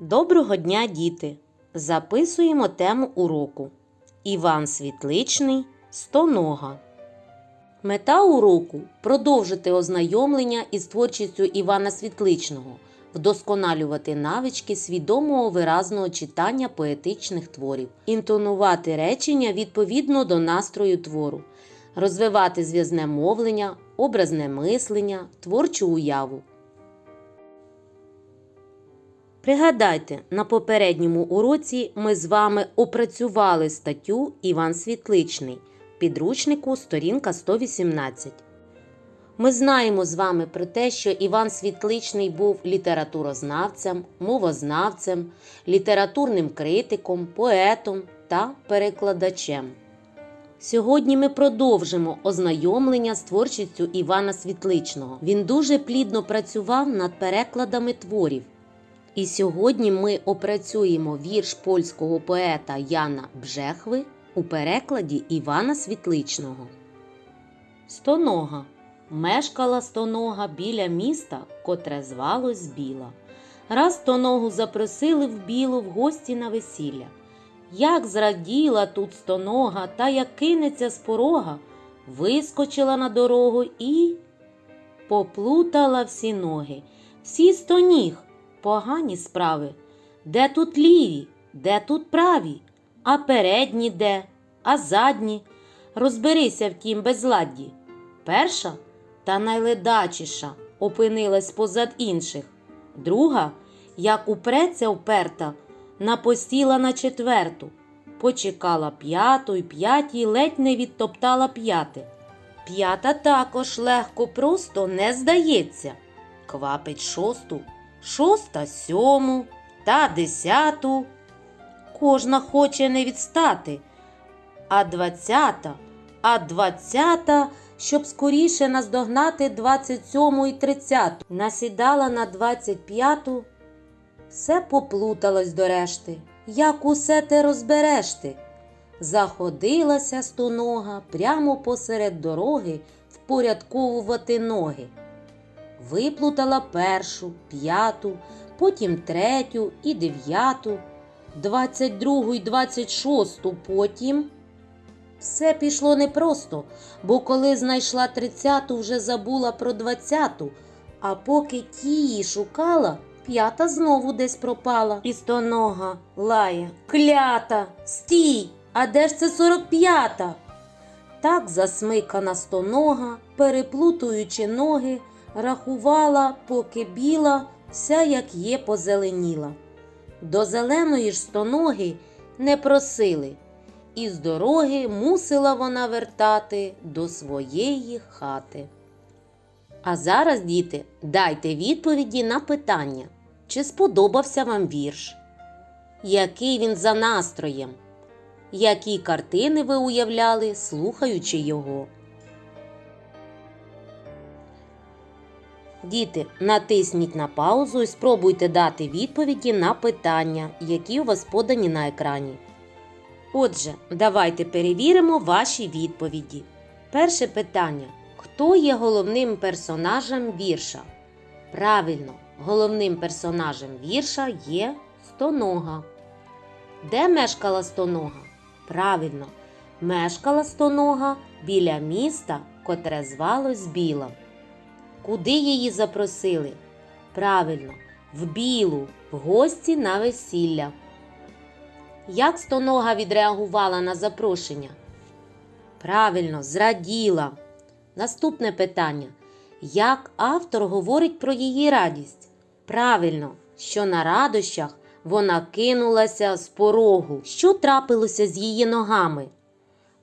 Доброго дня, діти! Записуємо тему уроку. Іван Світличний Стонога. Мета уроку продовжити ознайомлення із творчістю Івана Світличного, вдосконалювати навички свідомого виразного читання поетичних творів, інтонувати речення відповідно до настрою твору, розвивати зв'язне мовлення, образне мислення, творчу уяву. Пригадайте, на попередньому уроці ми з вами опрацювали статтю Іван Світличний підручнику сторінка 118. Ми знаємо з вами про те, що Іван Світличний був літературознавцем, мовознавцем, літературним критиком, поетом та перекладачем. Сьогодні ми продовжимо ознайомлення з творчістю Івана Світличного. Він дуже плідно працював над перекладами творів. І сьогодні ми опрацюємо вірш польського поета Яна Бжехви у перекладі Івана Світличного. Стонога. Мешкала стонога біля міста, котре звалось Біла. Раз стоногу запросили в білу в гості на весілля. Як зраділа тут стонога, та як кинеться з порога, вискочила на дорогу і поплутала всі ноги. Всі стоніг, погані справи. Де тут ліві, де тут праві, а передні де, а задні. Розберися втім безладді. Перша та найледачіша опинилась позад інших. Друга, як упреться вперта, напосіла на четверту, почекала п'яту й п'ятій ледь не відтоптала п'яте. П'ята також легко просто не здається. Квапить шосту, шоста сьому та десяту. Кожна хоче не відстати. А двадцята, а двадцята, щоб скоріше наздогнати двадцять сьому і тридцяту. Насідала на двадцять п'яту. Все поплуталось до решти. Як усе те розбереш ти? Заходилася стонога прямо посеред дороги впорядковувати ноги. Виплутала першу, п'яту, потім третю і дев'яту, двадцять другу й двадцять шосту потім. Все пішло непросто, бо коли знайшла тридцяту, вже забула про двадцяту, а поки тії шукала, п'ята знову десь пропала. І стонога лає. Клята! Стій! А де ж це сорок п'ята? Так засмикана стонога, переплутуючи ноги, рахувала, поки біла, вся як є позеленіла. До зеленої ж стоноги не просили, і з дороги мусила вона вертати до своєї хати. А зараз, діти, дайте відповіді на питання, чи сподобався вам вірш? Який він за настроєм? Які картини ви уявляли, слухаючи його? Діти, натисніть на паузу і спробуйте дати відповіді на питання, які у вас подані на екрані. Отже, давайте перевіримо ваші відповіді. Перше питання: Хто є головним персонажем вірша? Правильно, головним персонажем вірша є стонога. Де мешкала стонога? Правильно, мешкала стонога біля міста, котре звалось Біла. Куди її запросили? Правильно, в білу, в гості на весілля. Як стонога відреагувала на запрошення? Правильно, зраділа. Наступне питання. Як автор говорить про її радість? Правильно, що на радощах вона кинулася з порогу. Що трапилося з її ногами?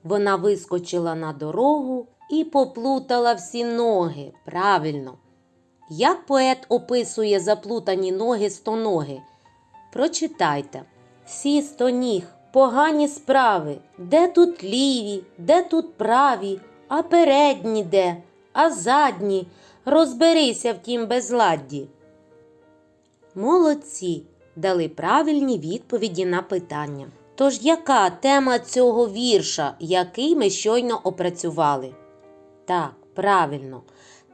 Вона вискочила на дорогу і поплутала всі ноги. Правильно. Як поет описує заплутані ноги стоноги? Прочитайте. Всі стоніг, погані справи. Де тут ліві, де тут праві, а передні де, а задні. Розберися в тім безладді. Молодці дали правильні відповіді на питання. Тож яка тема цього вірша, який ми щойно опрацювали? Так, правильно.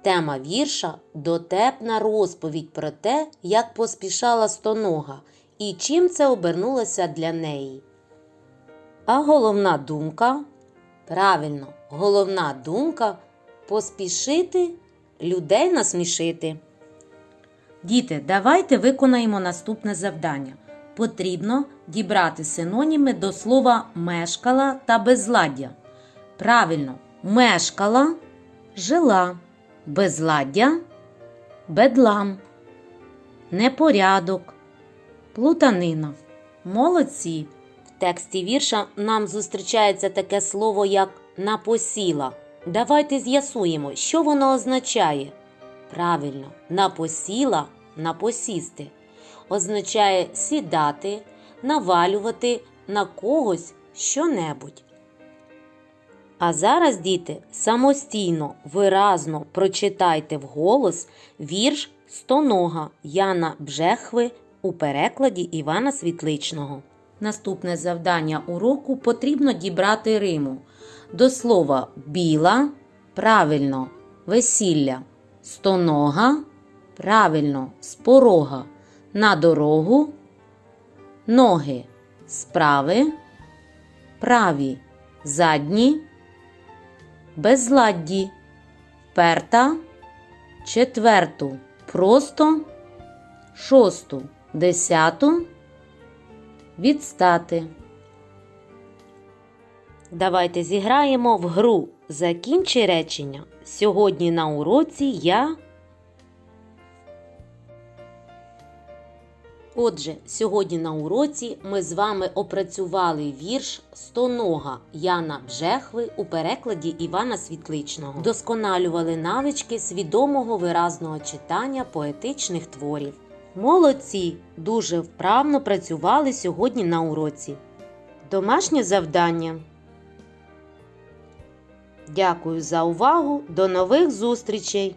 Тема вірша дотепна розповідь про те, як поспішала стонога і чим це обернулося для неї. А головна думка правильно, головна думка поспішити людей насмішити. Діти, давайте виконаємо наступне завдання. Потрібно дібрати синоніми до слова мешкала та безладдя. Правильно, мешкала жила, безладдя бедлам, непорядок, плутанина. Молодці. В тексті вірша нам зустрічається таке слово, як напосіла. Давайте з'ясуємо, що воно означає. Правильно, напосіла напосісти означає сідати, навалювати на когось що-небудь. А зараз, діти, самостійно, виразно прочитайте вголос вірш Стонога Яна Бжехви у перекладі Івана Світличного. Наступне завдання уроку потрібно дібрати Риму. До слова біла правильно весілля, стонога правильно спорога, на дорогу, ноги справи, праві задні, безладді, перта, четверту просто, шосту десяту, відстати. Давайте зіграємо в гру Закінчи речення. Сьогодні на уроці я. Отже, сьогодні на уроці ми з вами опрацювали вірш Стонога Яна Бжехви у перекладі Івана Світличного. Досконалювали навички свідомого виразного читання поетичних творів. Молодці! Дуже вправно працювали сьогодні на уроці. Домашнє завдання. Дякую за увагу. До нових зустрічей!